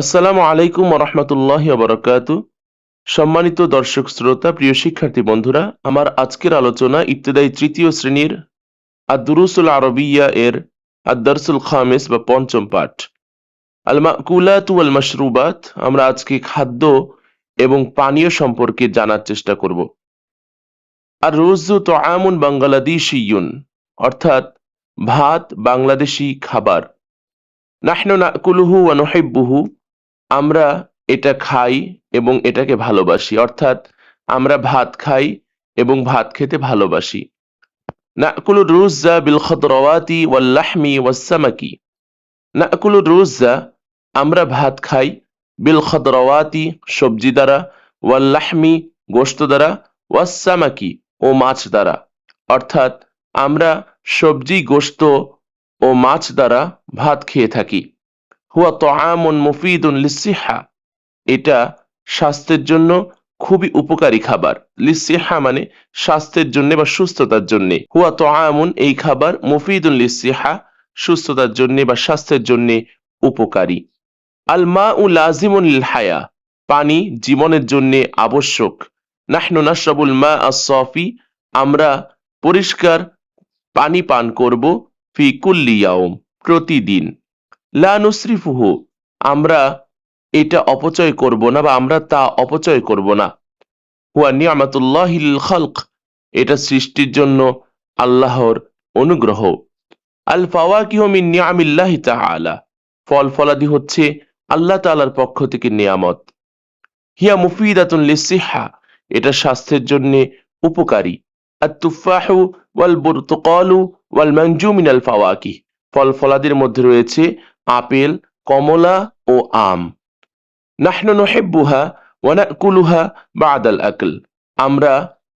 আসসালামু আলাইকুম রহমতুল্লাহ বরকাত সম্মানিত দর্শক শ্রোতা, প্রিয় শিক্ষার্থী বন্ধুরা, আমার আজকের আলোচনা ইবতদায়ী তৃতীয় শ্রেণির আদরুসুল আরবিয়া এর আদারসুল খামেস বা পঞ্চম পাঠ। আল মাকুলাত ওয়াল মাশরুবাত আমরা আজকে খাদ্য এবং পানীয় সম্পর্কে জানার চেষ্টা করব। আর রোজু তো আমুন বাংলাদেশিয়ুন, অর্থাৎ ভাত বাংলাদেশি খাবার। নাহনু নাকুলুহু ওয়া নুহিব্বুহু আমরা এটা খাই এবং এটাকে ভালোবাসি। অর্থাৎ আমরা ভাত খাই এবং ভাত খেতে ভালোবাসি। নাকুলু রুজা বিল খদরাওয়াতি ওয়াল লাহমি ওয়াস সামাকি। নাকুলু রুজা আমরা ভাত খাই বিল খদরাওয়াতি সবজি দ্বারা, ওয়াল লাহমি গোশত দ্বারা, ওয়াস সামাকি ও মাছ দ্বারা। অর্থাৎ আমরা সবজি, গোশত ও মাছ দ্বারা ভাত খেয়ে থাকি। হুয়া তোয়ামুন মুফিদুন লিসিহা। এটা স্বাস্থ্যের জন্য খুবই উপকারী খাবার। লিসিহা মানে স্বাস্থ্যের জন্য বা সুস্থতার জন্য। হুয়া তোয়ামুন এই খাবার মুফিদুন লিসিহা সুস্থতার জন্য বা স্বাস্থ্যের জন্য উপকারী। আল মা উ লাজিমুন হায়া। পানি জীবনের জন্য আবশ্যক। নাহনু নাশরাবুল মা আস-সফি। আমরা পরিষ্কার পানি পান করব ফি কুল্লি ইয়াউম, প্রতিদিন। লা নুসরিফুহু, আমরা এটা অপচয় করব না বা আমরা তা অপচয় করব না। হুয়া নিয়ামাতুল্লাহিল খালক, এটা সৃষ্টির জন্য আল্লাহর অনুগ্রহ। আল ফাওয়াকিহু মিন নিয়ামিল্লাহি তাআলা, ফল ফলাদি হচ্ছে আল্লাহ তাআলার পক্ষ থেকে নিয়ামত। হিয়া মুফিদাতুন লিসিহা, এটা স্বাস্থ্যের জন্য উপকারী। আত-তুফাহু ওয়াল বুরতুকালু ওয়াল মানজু মিনাল ফাওয়াকিহ, ফল ফলাদির মধ্যে রয়েছে আপেল, কমলা ও আম। নাহনু নুহিব্বুহা ওয়া নাকুলুহা বাদাল আকল। আমরা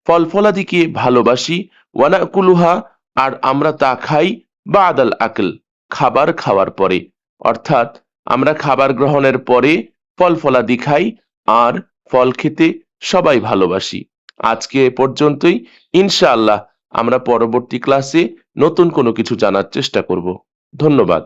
ফল ফলাদিকে ভালোবাসি, ওয়া নাকুলুহা আর আমরা তা খাই বা আদাল আকল, খাবার খাওয়ার পরে। অর্থাৎ আমরা খাবার গ্রহণের পরে ফল ফলাদি খাই আর ফল খেতে সবাই ভালোবাসি। আজকে এ পর্যন্তই। ইনশাআল্লাহ আমরা পরবর্তী ক্লাসে নতুন কোনো কিছু জানার চেষ্টা করব। ধন্যবাদ।